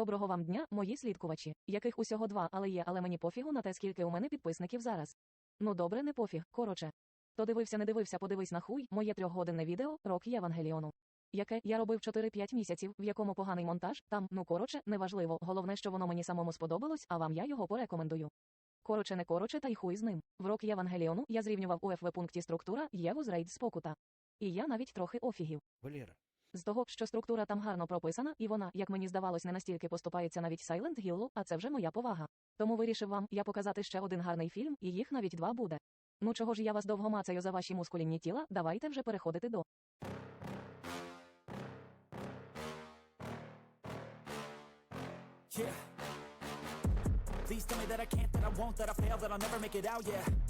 Доброго вам дня, мої слідкувачі, яких усього два, але є, але мені пофігу на те, скільки у мене підписників зараз. Ну добре, не пофіг, короче. То дивився, не дивився, подивись на хуй, моє трьохгодинне відео, рок Євангеліону. Яке я робив 4-5 місяців, в якому поганий монтаж, там, ну короче, неважливо, головне, що воно мені самому сподобалось, а вам я його порекомендую. Короче, не короче, та й хуй з ним. В рок Євангеліону я зрівнював у ФВ пункті структура Єву з рейд спокута. І я навіть трохи офігів. Валера, З того, що структура там гарно прописана, і вона, як мені здавалось, не настільки поступається навіть Silent Hill, а це вже моя повага. Тому вирішив вам я показати ще один гарний фільм, і їх навіть два буде. Ну чого ж я вас довго мацаю за ваші мускулінні тіла, давайте вже переходити до. Yeah. Please tell me that I can't, that I won't, that I fail, that I'll never make it out, yeah.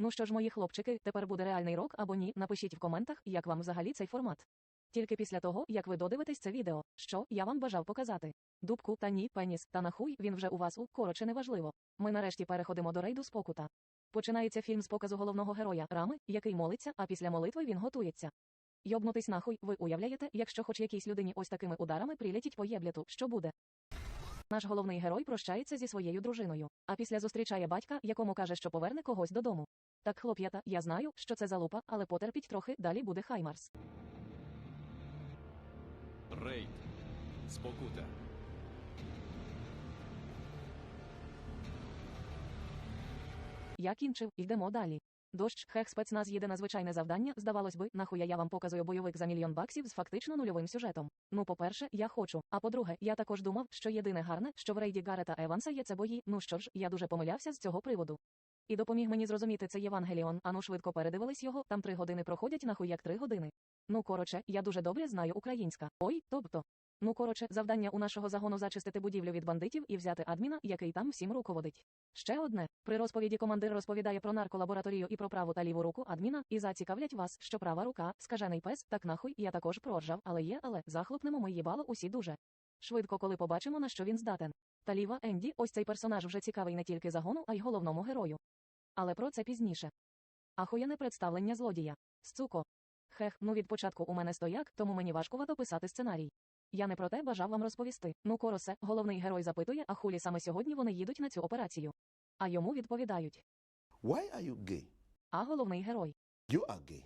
Ну що ж, мої хлопчики, тепер буде реальний рок або ні, напишіть в коментах, як вам взагалі цей формат. Тільки після того, як ви додивитесь це відео, що я вам бажав показати. Дубку та ні, пеніс, та нахуй він вже у вас у короче неважливо. Ми нарешті переходимо до рейду спокута. Починається фільм з показу головного героя Рами, який молиться, а після молитви він готується. Йобнутись нахуй, ви уявляєте, якщо хоч якійсь людині ось такими ударами прилетіть по єбліту, що буде? Наш головний герой прощається зі своєю дружиною, а після зустрічає батька, якому каже, що поверне когось додому. Так, хлоп'ята, я знаю, що це за лупа, але потерпіть трохи, далі буде Хаймарс. Рейд. Спокута. Я кінчив, йдемо далі. Дощ, хех спецназ їде на звичайне завдання, здавалось би, нахуя я вам показую бойовик за мільйон баксів з фактично нульовим сюжетом. Ну, по-перше, я хочу. А по-друге, я також думав, що єдине гарне, що в рейді Гарета Еванса є це бої. Ну що ж, я дуже помилявся з цього приводу. І допоміг мені зрозуміти це Євангеліон, ану швидко передивились його, там три години проходять нахуй як три години. Ну короче, я дуже добре знаю українська. Ой, тобто. Ну короче, завдання у нашого загону зачистити будівлю від бандитів і взяти адміна, який там всім руководить. Ще одне. При розповіді командир розповідає про нарколабораторію і про праву та ліву руку адміна, і зацікавлять вас, що права рука, скажений пес, так нахуй, я також проржав, але є, але захлопнемо ми їбало усі дуже. Швидко, коли побачимо, на що він здатен. Та ліва Енді, ось цей персонаж вже цікавий не тільки загону, а й головному герою. Але про це пізніше. Ахуєне представлення злодія. Сцуко. Хех, ну від початку у мене стояк, тому мені важкувато писати сценарій. Я не про те бажав вам розповісти. Ну, коросе, головний герой запитує, а хулі саме сьогодні вони їдуть на цю операцію. А йому відповідають: why are you gay? А головний герой. You are gay.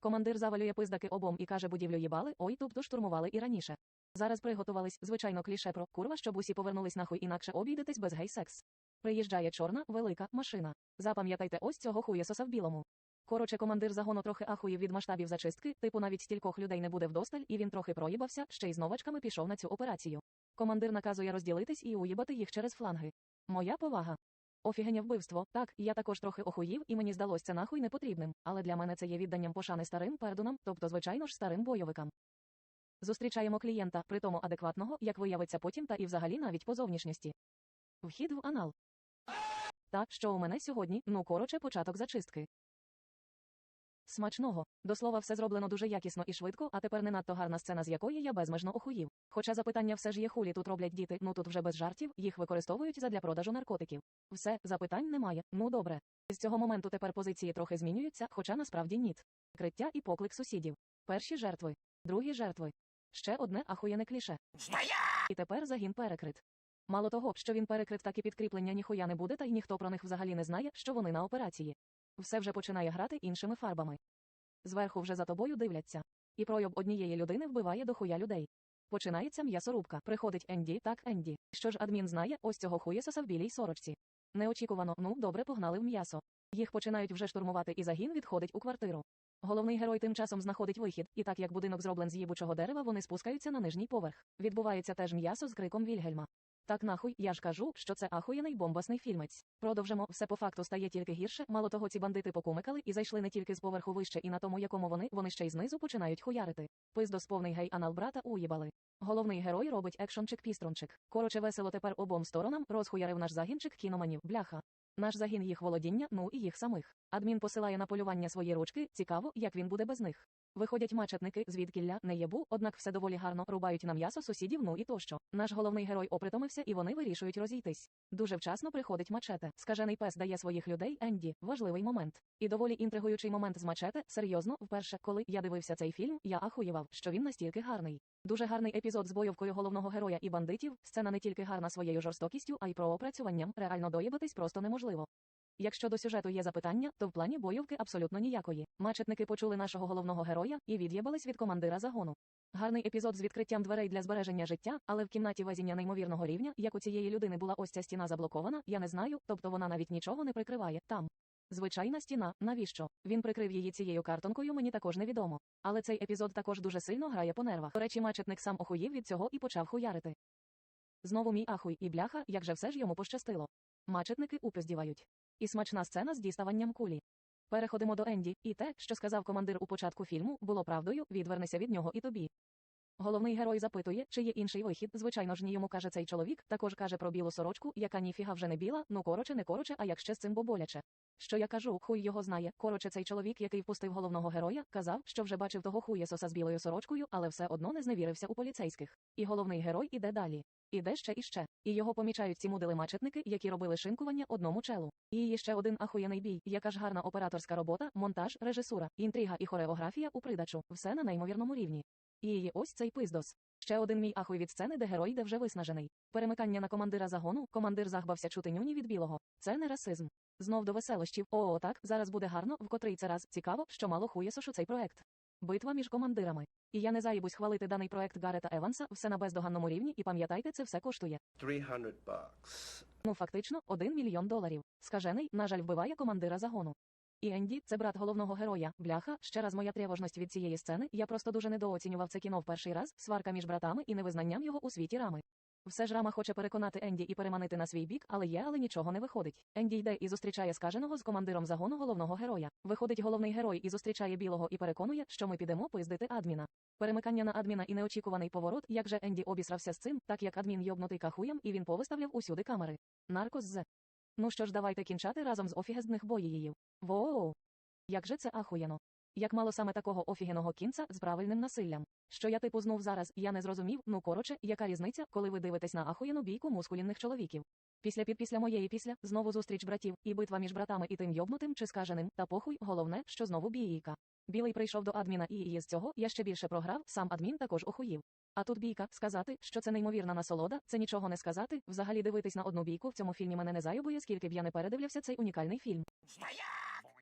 Командир завалює пиздаки обом і каже, будівлю їбали, ой, тобто штурмували і раніше. Зараз приготувались, звичайно, кліше про курва, щоб усі повернулись нахуй, інакше обійдетесь без гей-секс. Приїжджає чорна, велика машина. Запам'ятайте ось цього хуєсоса в білому. Короче, командир загону трохи ахуїв від масштабів зачистки, типу навіть стількох людей не буде вдосталь, і він трохи проїбався, ще й з новачками пішов на цю операцію. Командир наказує розділитись і уїбати їх через фланги. Моя повага. Офігення вбивство. Так, я також трохи охуїв, і мені здалось це нахуй непотрібним, але для мене це є відданням пошани старим пердунам, тобто, звичайно ж, старим бойовикам. Зустрічаємо клієнта, притому адекватного, як виявиться потім, та і взагалі навіть по зовнішності. Вхід в анал. Та, що у мене сьогодні, ну короче, початок зачистки. Смачного. До слова, все зроблено дуже якісно і швидко, а тепер не надто гарна сцена, з якої я безмежно охуїв. Хоча запитання все ж є хулі тут роблять діти, ну тут вже без жартів, їх використовують задля продажу наркотиків. Все, запитань немає. Ну добре. З цього моменту тепер позиції трохи змінюються, хоча насправді ніт. Криття і поклик сусідів. Перші жертви, другі жертви. Ще одне ахуєне кліше. І тепер загін перекрит. Мало того, що він перекрит, так і підкріплення ніхуя не буде, та й ніхто про них взагалі не знає, що вони на операції. Все вже починає грати іншими фарбами. Зверху вже за тобою дивляться. І пройоб однієї людини вбиває до хуя людей. Починається м'ясорубка. Приходить Енді, так Енді. Що ж адмін знає, ось цього хуєсоса в білій сорочці. Неочікувано, ну добре погнали в м'ясо. Їх починають вже штурмувати, і загін відходить у квартиру. Головний герой тим часом знаходить вихід, і так як будинок зроблен з їбучого дерева, вони спускаються на нижній поверх. Відбувається теж м'ясо з криком Вільгельма. Так нахуй, я ж кажу, що це ахуєний бомбасний фільмець. Продовжимо, все по факту стає тільки гірше. Мало того, ці бандити покумикали і зайшли не тільки з поверху вище, і на тому, якому вони, вони ще й знизу починають хуярити. Пиздос повний гей анал брата уїбали. Головний герой робить екшончик пістрончик. Короче, весело тепер обом сторонам розхуярив наш загінчик кіноманів. Бляха. Наш загін їх володіння, ну і їх самих. Адмін посилає на полювання свої ручки, цікаво, як він буде без них. Виходять мачетники, звідкілля не єбу, однак все доволі гарно рубають на м'ясо сусідів, ну і тощо. Наш головний герой опритомився, і вони вирішують розійтись. Дуже вчасно приходить мачете. Скажений пес дає своїх людей Енді. Важливий момент. І доволі інтригуючий момент з мачете. Серйозно, вперше, коли я дивився цей фільм, я ахуєвав, що він настільки гарний. Дуже гарний епізод з бойовкою головного героя і бандитів. Сцена не тільки гарна своєю жорстокістю, а й про опрацюванням. Реально доїбатись просто неможливо. Якщо до сюжету є запитання, то в плані бойовки абсолютно ніякої. Мачетники почули нашого головного героя і від'єбались від командира загону. Гарний епізод з відкриттям дверей для збереження життя, але в кімнаті везіння неймовірного рівня, як у цієї людини була ось ця стіна заблокована, я не знаю, тобто вона навіть нічого не прикриває там. Звичайна стіна, навіщо? Він прикрив її цією картонкою, мені також невідомо. Але цей епізод також дуже сильно грає по нервах. До речі, мачетник сам охуїв від цього і почав хуярити. Знову мій ахуй і бляха, як же все ж йому пощастило. Мачетники упиздівають. І смачна сцена з діставанням кулі. Переходимо до Енді, і те, що сказав командир у початку фільму, було правдою, відвернися від нього і тобі. Головний герой запитує, чи є інший вихід. Звичайно ж, ні йому каже цей чоловік, також каже про білу сорочку, яка ніфіга вже не біла, ну короче, не короче, а як ще з цим боболяче. Що я кажу, хуй його знає. Короче, цей чоловік, який впустив головного героя, казав, що вже бачив того хуєсоса з білою сорочкою, але все одно не зневірився у поліцейських. І головний герой іде далі. І ще. І його помічають ці мудили-мачетники, які робили шинкування одному челу. І ще один ахуєний бій, яка ж гарна операторська робота, монтаж, режисура, інтрига і хореографія у придачу. Все на неймовірному рівні. І її ось цей пиздос. Ще один мій ахуй від сцени, де герой йде вже виснажений. Перемикання на командира загону, командир загбався чути нюні від білого. Це не расизм. Знов до веселощів. О, так, зараз буде гарно, в котрий це раз цікаво, що мало хуєсошу цей проект. Битва між командирами. І я не заїбусь хвалити даний проект Гарета Еванса, все на бездоганному рівні, і пам'ятайте, це все коштує. 300 bucks. Ну, фактично, один мільйон доларів. Скажений, на жаль, вбиває командира загону. І Енді, це брат головного героя. Бляха, ще раз моя тривожність від цієї сцени. Я просто дуже недооцінював це кіно в перший раз, сварка між братами і невизнанням його у світі рами. Все ж рама хоче переконати Енді і переманити на свій бік, але є, але нічого не виходить. Енді йде і зустрічає скаженого з командиром загону головного героя. Виходить головний герой і зустрічає білого і переконує, що ми підемо поїздити адміна. Перемикання на адміна і неочікуваний поворот, як же Енді обісрався з цим, так як адмін йобнутий кахуєм, і він повиставляв усюди камери. Наркос з. Ну що ж, давайте кінчати разом з офігездних боїїв. Воу! Як же це ахуєно. Як мало саме такого офігеного кінця з правильним насиллям. Що я типу знов зараз, я не зрозумів, ну короче, яка різниця, коли ви дивитесь на ахуєну бійку мускулінних чоловіків. Після під після моєї після знову зустріч братів і битва між братами і тим йобнутим чи скаженим, та похуй, головне, що знову бійка. Білий прийшов до адміна і її з цього я ще більше програв, сам адмін також охуїв. А тут бійка, сказати, що це неймовірна насолода, це нічого не сказати. Взагалі дивитись на одну бійку в цьому фільмі мене не зайобує, скільки б я не передивлявся цей унікальний фільм.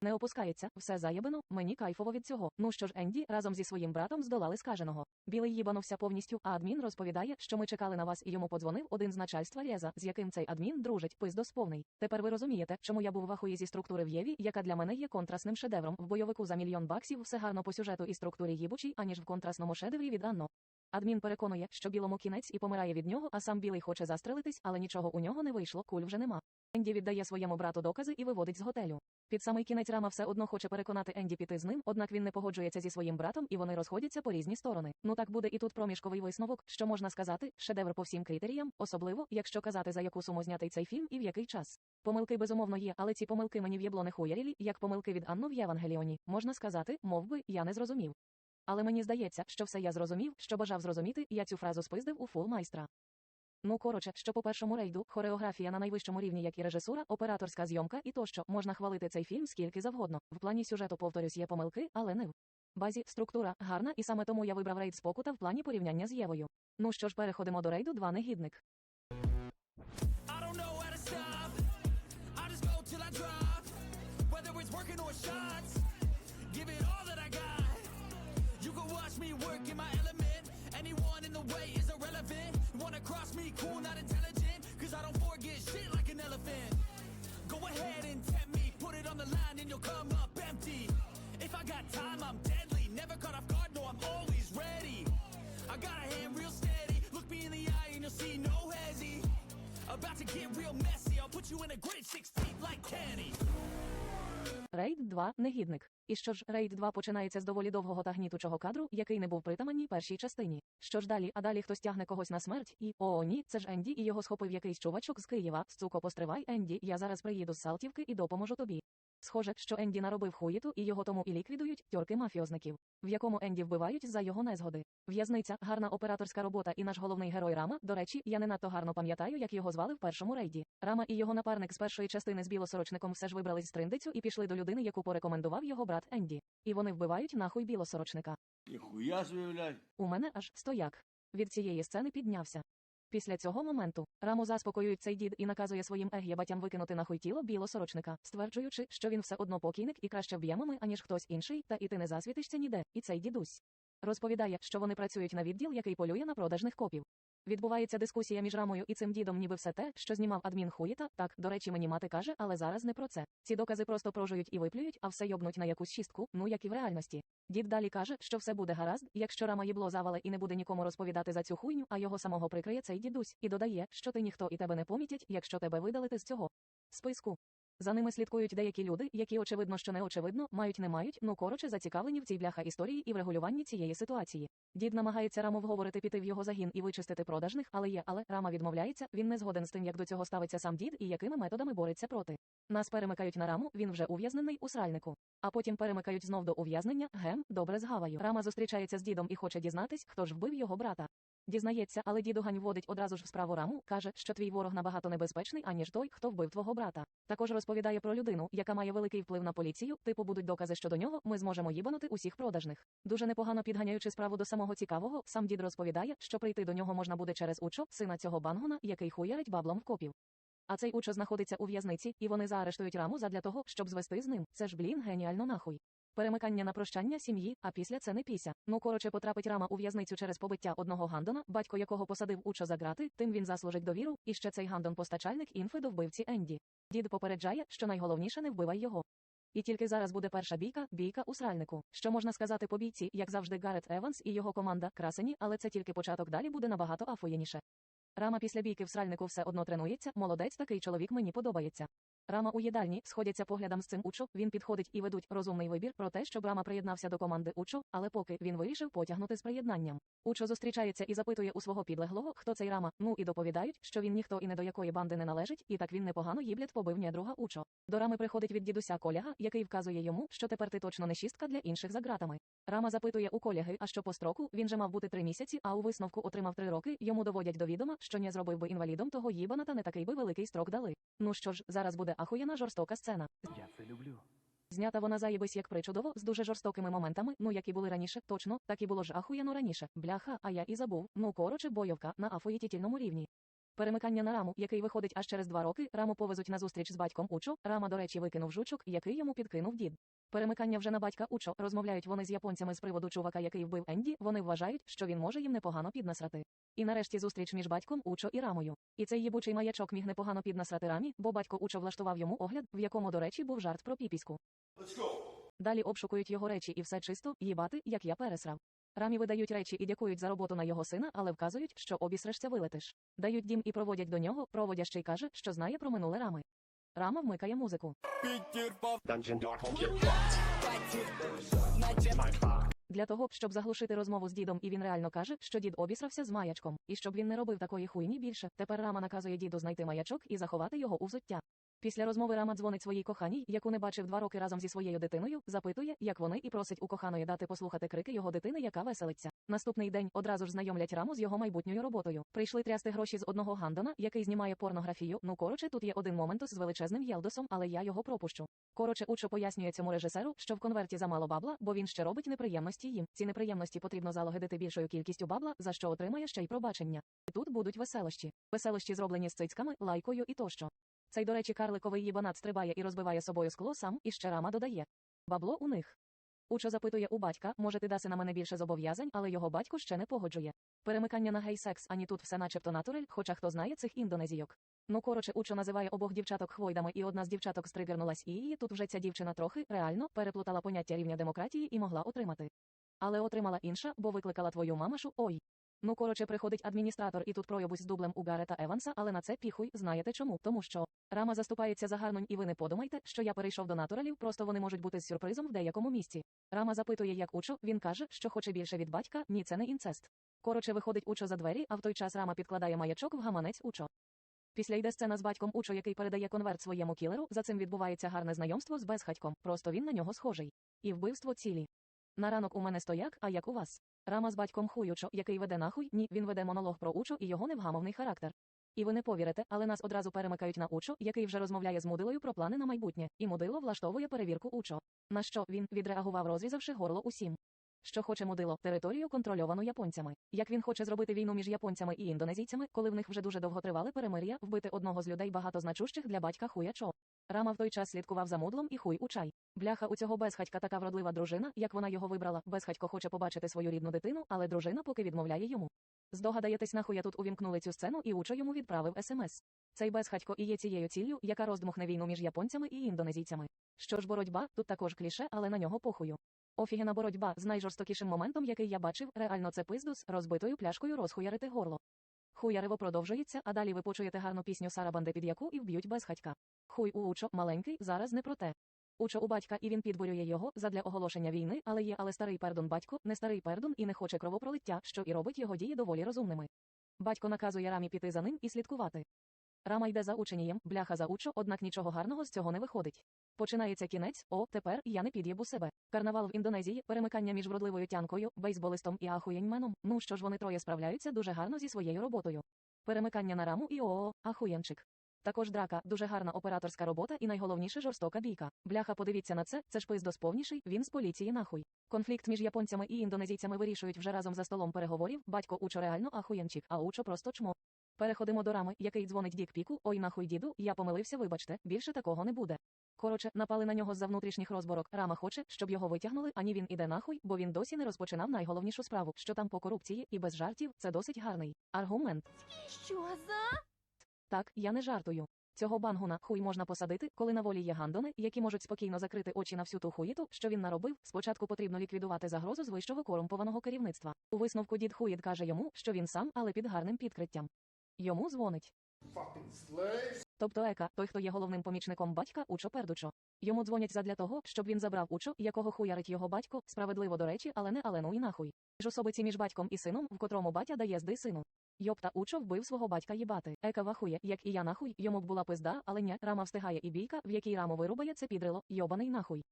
Не опускається, все заєбено, мені кайфово від цього. Ну що ж, Енді разом зі своїм братом здолали скаженого. Білий їбанувся повністю, а адмін розповідає, що ми чекали на вас і йому подзвонив один з начальства Лєза, з яким цей адмін дружить, пиздос повний. Тепер ви розумієте, чому я був в ахуї зі структури в Єві, яка для мене є контрастним шедевром. В бойовику за мільйон баксів все гарно по сюжету і структурі їбучій, аніж в контрастному шедеврі від Анно. Адмін переконує, що білому кінець і помирає від нього, а сам білий хоче застрелитись, але нічого у нього не вийшло, куль вже нема. Енді віддає своєму брату докази і виводить з готелю. Під самий кінець рама все одно хоче переконати Енді піти з ним, однак він не погоджується зі своїм братом, і вони розходяться по різні сторони. Ну так буде і тут проміжковий висновок, що можна сказати, шедевр по всім критеріям, особливо, якщо казати за яку суму знятий цей фільм і в який час. Помилки безумовно є, але ці помилки мені в'єбло не хуярілі, як помилки від Анну в Євангеліоні. Можна сказати, мов би, я не зрозумів. Але мені здається, що все я зрозумів, що бажав зрозуміти, я цю фразу спиздив у фул майстра. Ну коротше, що по першому рейду, хореографія на найвищому рівні, як і режисура, операторська зйомка і тощо можна хвалити цей фільм скільки завгодно. В плані сюжету, повторюсь, є помилки, але не в базі структура гарна, і саме тому я вибрав рейд спокута в плані порівняння з Євою. Ну що ж, переходимо до рейду 2 негідник. Give it all that I got. You can watch me work in my 2 негідник. І що ж, рейд 2 починається з доволі довгого та гнітучого кадру, який не був притаманній першій частині. Що ж далі, а далі хтось тягне когось на смерть, і о, ні, це ж Енді, і його схопив якийсь чувачок з Києва. Цуко, постривай, Енді, я зараз приїду з Салтівки і допоможу тобі. Схоже, що Енді наробив хуїту, і його тому і ліквідують тьорки мафіозників, в якому Енді вбивають за його незгоди. В'язниця, гарна операторська робота і наш головний герой Рама. До речі, я не надто гарно пам'ятаю, як його звали в першому рейді. Рама і його напарник з першої частини з білосорочником все ж вибрались з триндицю і пішли до людини, яку порекомендував його брат Енді. І вони вбивають нахуй білосорочника. Ніхуя собі. У мене аж стояк. Від цієї сцени піднявся. Після цього моменту Раму заспокоює цей дід і наказує своїм ег'єбатям викинути нахуй тіло білосорочника, стверджуючи, що він все одно покійник і краще вб'ємо ми, аніж хтось інший, та і ти не засвітишся ніде. І цей дідусь розповідає, що вони працюють на відділ, який полює на продажних копів. Відбувається дискусія між рамою і цим дідом, ніби все те, що знімав адмін хуєта. Так, до речі, мені мати каже, але зараз не про це. Ці докази просто прожують і виплюють, а все йобнуть на якусь шістку, ну як і в реальності. Дід далі каже, що все буде гаразд, якщо рама їбло завале і не буде нікому розповідати за цю хуйню, а його самого прикриє цей дідусь, і додає, що ти ніхто і тебе не помітять, якщо тебе видалити з цього списку. За ними слідкують деякі люди, які очевидно, що не очевидно, мають не мають, ну коротше зацікавлені в цій бляха історії і в регулюванні цієї ситуації. Дід намагається раму вговорити піти в його загін і вичистити продажних, але є, але рама відмовляється. Він не згоден з тим, як до цього ставиться сам дід і якими методами бореться проти. Нас перемикають на раму, він вже ув'язнений у сральнику. А потім перемикають знов до ув'язнення. Гем, добре з гаваю. Рама зустрічається з дідом і хоче дізнатись, хто ж вбив його брата. Дізнається, але дідугань вводить одразу ж в справу раму, каже, що твій ворог набагато небезпечний, аніж той, хто вбив твого брата. Також розповідає про людину, яка має великий вплив на поліцію. Типу будуть докази щодо нього. Ми зможемо їбанути усіх продажних. Дуже непогано підганяючи справу до самого цікавого. Сам дід розповідає, що прийти до нього можна буде через Учо, сина цього бангона, який хуярить баблом в копів. А цей Учо знаходиться у в'язниці, і вони заарештують раму задля того, щоб звести з ним. Це ж блін, геніально нахуй. Перемикання на прощання сім'ї, а після це не піся. Ну коротше, потрапить рама у в'язницю через побиття одного гандона, батько якого посадив учо за грати, тим він заслужить довіру, і ще цей гандон постачальник інфи до вбивці Енді. Дід попереджає, що найголовніше не вбивай його. І тільки зараз буде перша бійка, бійка у сральнику. Що можна сказати по бійці, як завжди, Гарет Еванс і його команда красені, але це тільки початок далі буде набагато афоєніше. Рама після бійки в сральнику все одно тренується, молодець такий чоловік мені подобається. Рама у їдальні сходяться поглядом з цим Учо, він підходить і ведуть розумний вибір про те, щоб Рама приєднався до команди Учо, але поки він вирішив потягнути з приєднанням. Учо зустрічається і запитує у свого підлеглого, хто цей Рама, ну і доповідають, що він ніхто і не до якої банди не належить, і так він непогано їблять побив недруга Учо. До Рами приходить від дідуся Коляга, який вказує йому, що тепер ти точно не шістка для інших за ґратами. Рама запитує у Коляги, а що по строку, він же мав бути три місяці, а у висновку отримав три роки, йому доводять до відома, що не зробив би інвалідом того їбана та не такий би великий строк дали. Ну що ж, зараз буде ахуєна жорстока сцена. Я це люблю. Знята вона заєбись як причудово, з дуже жорстокими моментами, ну як і були раніше, точно, так і було ж ахуєно раніше. Бляха, а я і забув. Ну коротше, бойовка на афоїтітільному рівні. Перемикання на раму, який виходить аж через два роки, раму повезуть на зустріч з батьком Учо. Рама, до речі, викинув жучок, який йому підкинув дід. Перемикання вже на батька Учо. Розмовляють вони з японцями з приводу чувака, який вбив Енді. Вони вважають, що він може їм непогано піднасрати. І нарешті зустріч між батьком Учо і рамою. І цей їбучий маячок міг непогано піднасрати рамі, бо батько Учо влаштував йому огляд, в якому, до речі, був жарт про піпіську. Далі обшукують його речі і все чисто, їбати, як я пересрав. Рамі видають речі і дякують за роботу на його сина, але вказують, що обісрешся вилетиш. Дають дім і проводять до нього. Проводящий каже, що знає про минуле рами. Рама вмикає музику. Для того, щоб заглушити розмову з дідом, і він реально каже, що дід обісрався з маячком, і щоб він не робив такої хуйні більше. Тепер Рама наказує діду знайти маячок і заховати його у взуття. Після розмови Рама дзвонить своїй коханій, яку не бачив два роки разом зі своєю дитиною, запитує, як вони, і просить у коханої дати послухати крики його дитини, яка веселиться. Наступний день одразу ж знайомлять раму з його майбутньою роботою. Прийшли трясти гроші з одного гандона, який знімає порнографію. Ну коротше, тут є один момент з величезним Єлдосом, але я його пропущу. Коротше, Учо пояснює цьому режисеру, що в конверті замало бабла, бо він ще робить неприємності їм. Ці неприємності потрібно залогидити більшою кількістю бабла, за що отримає ще й пробачення. Тут будуть веселощі. Веселощі зроблені з цицьками, лайкою і тощо. Цей, до речі, карликовий їбанат стрибає і розбиває собою скло сам, і ще рама додає. Бабло у них. Учо запитує у батька, може ти даси на мене більше зобов'язань, але його батько ще не погоджує. Перемикання на гей-секс, ані тут все начебто натурель, хоча хто знає цих індонезійок. Ну коротше, Учо називає обох дівчаток хвойдами, і одна з дівчаток стригернулась, і її тут вже ця дівчина трохи реально переплутала поняття рівня демократії і могла отримати. Але отримала інша, бо викликала твою мамашу, ой. Ну, коротше, приходить адміністратор і тут пройобусь з дублем у Гарета Еванса, але на це піхуй, знаєте чому? Тому що Рама заступається за гарнонь, і ви не подумайте, що я перейшов до натуралів, просто вони можуть бути з сюрпризом в деякому місці. Рама запитує, як Учо, він каже, що хоче більше від батька, ні, це не інцест. Коротше, виходить Учо за двері, а в той час Рама підкладає маячок в гаманець Учо. Після йде сцена з батьком Учо, який передає конверт своєму кілеру. За цим відбувається гарне знайомство з безхатьком. Просто він на нього схожий. І вбивство цілі. На ранок у мене стояк, а як у вас? Рама з батьком Хуючо, який веде нахуй, ні, він веде монолог про Учо і його невгамовний характер. І ви не повірите, але нас одразу перемикають на Учо, який вже розмовляє з Мудилою про плани на майбутнє, і Мудило влаштовує перевірку Учо. На що він відреагував, розрізавши горло усім. Що хоче Мудило територію контрольовану японцями. Як він хоче зробити війну між японцями і індонезійцями, коли в них вже дуже довго тривали перемир'я, вбити одного з людей багато значущих для батька Хуячо. Рама в той час слідкував за мудлом і хуй у чай. Бляха у цього безхатька така вродлива дружина, як вона його вибрала. Безхатько хоче побачити свою рідну дитину, але дружина поки відмовляє йому. Здогадаєтесь, нахуя тут увімкнули цю сцену і Учо йому відправив смс. Цей безхатько і є цією ціллю, яка роздмухне війну між японцями і індонезійцями. Що ж боротьба, тут також кліше, але на нього похую. Офігена боротьба з найжорстокішим моментом, який я бачив, реально це пиздус, розбитою пляшкою розхуярити горло. Хуяриво продовжується, а далі ви почуєте гарну пісню Сарабанди під яку і вб'ють безхатька. Хуй у Учо, маленький, зараз не про те. Учо у батька і він підбурює його задля оголошення війни, але є але старий пердун батько, не старий пердун і не хоче кровопролиття, що і робить його дії доволі розумними. Батько наказує рамі піти за ним і слідкувати. Рама йде за ученієм, бляха за учо, однак нічого гарного з цього не виходить. Починається кінець, о, тепер я не під'єбу себе. Карнавал в Індонезії, перемикання між вродливою тянкою, бейсболистом і ахуєньменом. Ну що ж вони троє справляються дуже гарно зі своєю роботою. Перемикання на раму і ООО, ахуєнчик. Також драка, дуже гарна операторська робота і найголовніше жорстока бійка. Бляха, подивіться на це, це ж пиздос повніший, він з поліції нахуй. Конфлікт між японцями і індонезійцями вирішують вже разом за столом переговорів. Батько Учо реально ахуєнчик, а Учо просто чмо. Переходимо до рами, який дзвонить Дік Піку. Ой, нахуй діду, я помилився, вибачте, більше такого не буде. Коротше, напали на нього з за внутрішніх розборок. Рама хоче, щоб його витягнули, ані він іде нахуй, бо він досі не розпочинав найголовнішу справу, що там по корупції, і без жартів це досить гарний аргумент. Що за? Так, я не жартую. Цього бангуна хуй можна посадити, коли на волі є гандони, які можуть спокійно закрити очі на всю ту хуїту, що він наробив. Спочатку потрібно ліквідувати загрозу з вищого корумпованого керівництва. У висновку дід хуїд каже йому, що він сам, але під гарним підкриттям. Йому дзвонить. Тобто Ека, той, хто є головним помічником батька, Учо Пердучо. Йому дзвонять задля того, щоб він забрав Учо, якого хуярить його батько, справедливо до речі, але не Алену і нахуй. Ж особиці між батьком і сином, в котрому батя дає зди сину. Йопта Учо вбив свого батька їбати. Ека вахує, як і я нахуй, йому б була пизда, але ня, рама встигає і бійка, в якій раму вирубає це підрило, йобаний нахуй.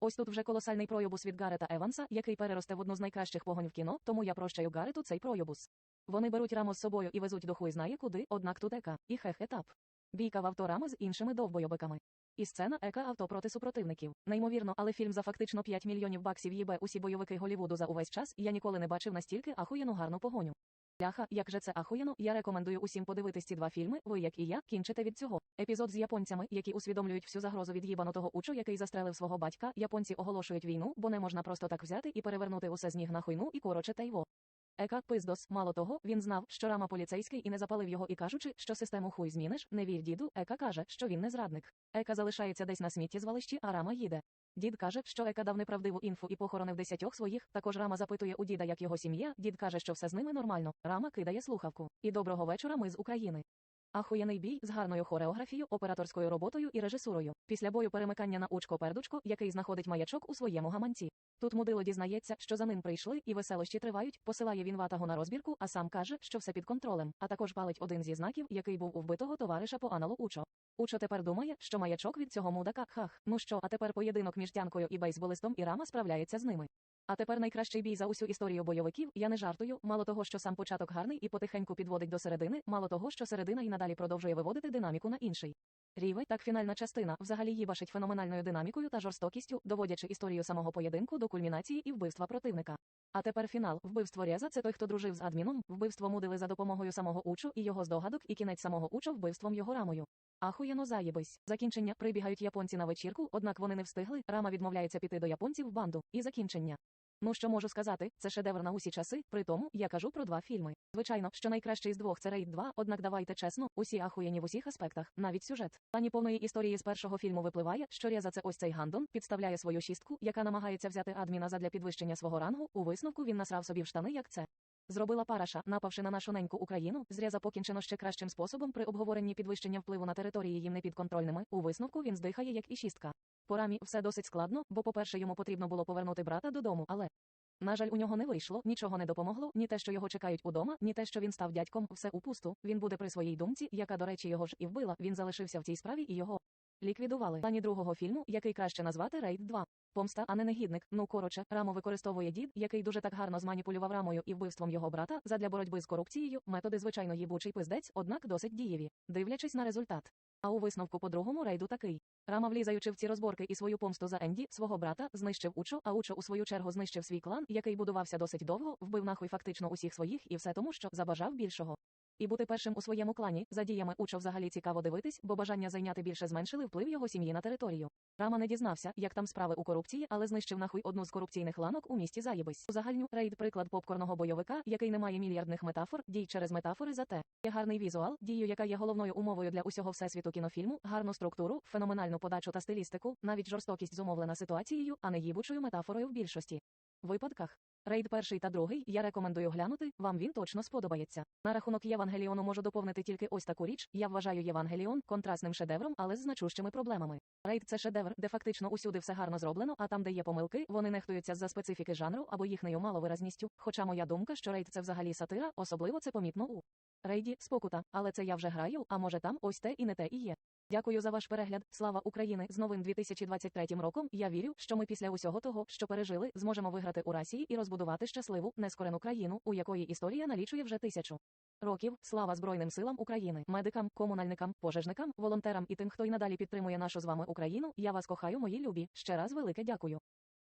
Ось тут вже колосальний пройобус від Гарета Еванса, який переросте в одну з найкращих погонь в кіно, тому я прощаю Гарету цей пройобус. Вони беруть раму з собою і везуть до хуй знає куди, однак тут ека, і хех етап. Бійка в авто рами з іншими довбойобиками. І сцена ека авто проти супротивників. Неймовірно, але фільм за фактично 5 мільйонів баксів їбе усі бойовики Голівуду за увесь час, я ніколи не бачив настільки ахуєну гарну погоню. Ляха, як же це ахуєно, я рекомендую усім подивитись ці два фільми, ви, як і я, кінчите від цього. Епізод з японцями, які усвідомлюють всю загрозу від їбанутого учу, який застрелив свого батька, японці оголошують війну, бо не можна просто так взяти і перевернути усе з ніг на хуйну і короче та йво. Ека пиздос, мало того, він знав, що рама поліцейський і не запалив його і кажучи, що систему хуй зміниш, не вір діду, Ека каже, що він не зрадник. Ека залишається десь на сміттєзвалищі, а рама їде. Дід каже, що Ека дав неправдиву інфу і похоронив десятьох своїх. Також Рама запитує у діда, як його сім'я. Дід каже, що все з ними нормально. Рама кидає слухавку. І доброго вечора. Ми з України. Ахуєний бій з гарною хореографією, операторською роботою і режисурою. Після бою перемикання на учко пердучко, який знаходить маячок у своєму гаманці. Тут мудило дізнається, що за ним прийшли, і веселощі тривають. Посилає він ватагу на розбірку, а сам каже, що все під контролем. А також палить один зі знаків, який був у вбитого товариша по аналу Учо. Учо тепер думає, що маячок від цього мудака хах. Ну що, а тепер поєдинок між тянкою і бейсболистом і рама справляється з ними. А тепер найкращий бій за усю історію бойовиків. Я не жартую. Мало того, що сам початок гарний і потихеньку підводить до середини, мало того, що середина і надалі продовжує виводити динаміку на інший. Рівень, так фінальна частина взагалі їбашить феноменальною динамікою та жорстокістю, доводячи історію самого поєдинку до кульмінації і вбивства противника. А тепер фінал. Вбивство Ряза це той, хто дружив з адміном, вбивство мудили за допомогою самого Учу і його здогадок, і кінець самого Учо вбивством його рамою. Ахуєно заєбись. Закінчення прибігають японці на вечірку, однак вони не встигли. Рама відмовляється піти до японців в банду. І закінчення. Ну що можу сказати, це шедевр на усі часи, при тому я кажу про два фільми. Звичайно, що найкращий з двох це Рейд 2, однак давайте чесно, усі ахуєні в усіх аспектах, навіть сюжет. Ані повної історії з першого фільму випливає, що Ряза це ось цей гандон, підставляє свою шістку, яка намагається взяти адміна задля підвищення свого рангу. У висновку він насрав собі в штани, як це. Зробила параша, напавши на нашу неньку Україну, зряза покінчено ще кращим способом при обговоренні підвищення впливу на території їм непідконтрольними. У висновку він здихає як і шістка. По рамі все досить складно, бо, по-перше, йому потрібно було повернути брата додому, але. На жаль, у нього не вийшло, нічого не допомогло, ні те, що його чекають удома, ні те, що він став дядьком, все упусту. Він буде при своїй думці, яка, до речі, його ж і вбила. Він залишився в цій справі і його ліквідували. Плані другого фільму, який краще назвати Рейд 2. Помста, а не негідник. Ну коротше, раму використовує дід, який дуже так гарно зманіпулював рамою і вбивством його брата задля боротьби з корупцією. Методи, звичайно, їбучий пиздець, однак досить дієві, дивлячись на результат. А у висновку по другому рейду такий. Рама, влізаючи в ці розборки і свою помсту за Енді, свого брата, знищив Учо, а Учо у свою чергу знищив свій клан, який будувався досить довго, вбив нахуй фактично усіх своїх і все тому, що забажав більшого. І бути першим у своєму клані, за діями Учо взагалі цікаво дивитись, бо бажання зайняти більше зменшили вплив його сім'ї на територію. Рама не дізнався, як там справи у корупції, але знищив нахуй одну з корупційних ланок у місті Заєбись. У загальню рейд приклад попкорного бойовика, який не має мільярдних метафор, дій через метафори зате. Є гарний візуал, дію, яка є головною умовою для усього всесвіту кінофільму, гарну структуру, феноменальну подачу та стилістику, навіть жорстокість зумовлена ситуацією, а не їбучою метафорою в більшості. Випадках. Рейд перший та другий я рекомендую глянути, вам він точно сподобається. На рахунок Євангеліону можу доповнити тільки ось таку річ. Я вважаю Євангеліон контрастним шедевром, але з значущими проблемами. Рейд це шедевр, де фактично усюди все гарно зроблено, а там, де є помилки, вони нехтуються за специфіки жанру або їхнею маловиразністю. Хоча моя думка, що рейд це взагалі сатира, особливо це помітно у рейді спокута. Але це я вже граю, а може там ось те і не те і є. Дякую за ваш перегляд. Слава Україні! з новим 2023 роком. Я вірю, що ми після усього того, що пережили, зможемо виграти у Росії і розбудувати щасливу, нескорену країну, у якої історія налічує вже тисячу років. Слава Збройним силам України, медикам, комунальникам, пожежникам, волонтерам і тим, хто й надалі підтримує нашу з вами Україну. Я вас кохаю, мої любі. Ще раз велике дякую.